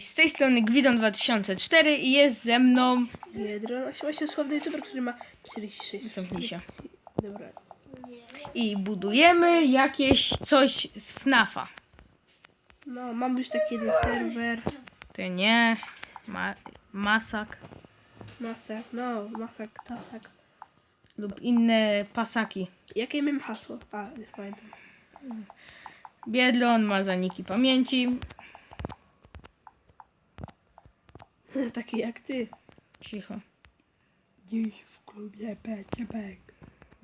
Z tej strony Gwidon2004 i jest ze mną... Biedron, właśnie właśnie sławny youtuber, który ma 46 Zamknij się. Dobra. I budujemy jakieś coś z FNAFa. No, mam już taki jeden serwer. To nie... Ma, masak Masak, no, masak, tasak. lub inne pasaki. Jakie miałem hasło? A, nie pamiętam. Biedlon ma zaniki pamięci. Taki jak ty. Cicho. Dziś w klubie będzie bang.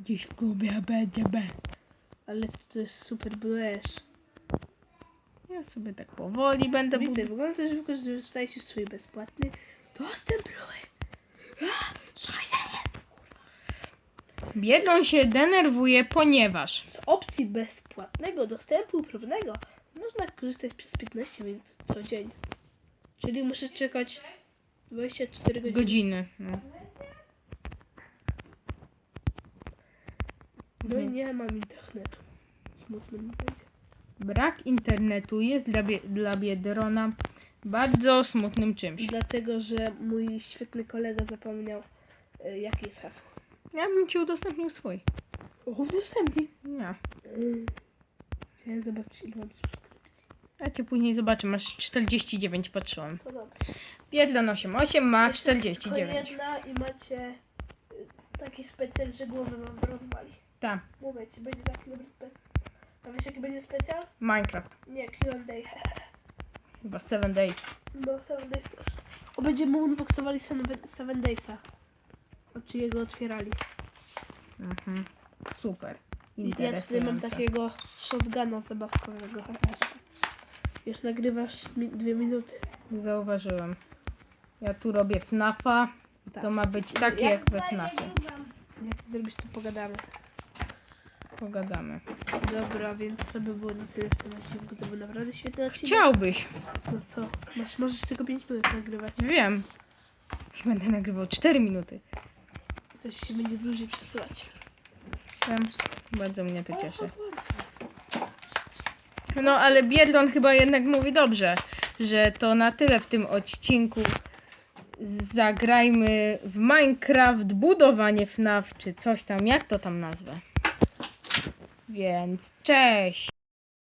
Dziś w klubie będzie B. Ale to jest super bluesz. Ja sobie tak powoli będę Widzę, budował. wygląda to, że wykorzystajesz swój bezpłatny dostęp były. Biedlon się denerwuje, ponieważ... Z opcji bezpłatnego dostępu prawnego można korzystać przez 15 minut co dzień. Czyli muszę czekać 24 godziny. Godziny. No. No i nie mam internetu. Smutno mi będzie. Brak internetu jest dla, bie- dla Biedrona bardzo smutnym czymś. Dlatego, że mój świetny kolega zapomniał y, jakie jest hasło. Ja bym ci udostępnił swój. O, udostępnij. Nie. Y, Chciałem zobaczyć ile mam subskrypcji. Ja cię później zobaczę, masz 49, patrzyłem. To dobrze. Biedlon 88 ma Jeszcze Tylko 49. jedna i macie y, taki specjal, że głowę wam rozwali. Tak, Mówię ci, będzie taki dobry specjal. A wiesz jaki będzie specjal? Minecraft. Nie, Q&A. Chyba 7 Days. No, Seven Days też. O, będziemy unboxowali Seven, seven Daysa. O, czy jego otwierali. Mhm. Super. Ja tutaj mam Interesujące. takiego shotguna zabawkowego. Już nagrywasz mi dwie minuty. Zauważyłem. Ja tu robię FNAFa. Tak. To ma być takie Ja- jak we FNAFie. Jak ty zrobisz, to pogadamy. Pogadamy. Dobra, więc to by było na tyle w tym odcinku. To był naprawdę świetny odcinek. Chciałbyś. No co? Masz, możesz tylko 5 minut nagrywać. Wiem. Nie będę nagrywał 4 minuty. Coś się będzie dłużej przesyłać. Wiem. Bardzo mnie to cieszy. No ale Biedlon chyba jednak mówi dobrze, że to na tyle w tym odcinku. Zagrajmy w Minecraft, budowanie FNAF czy coś tam, jak to tam nazwę. Więc cześć!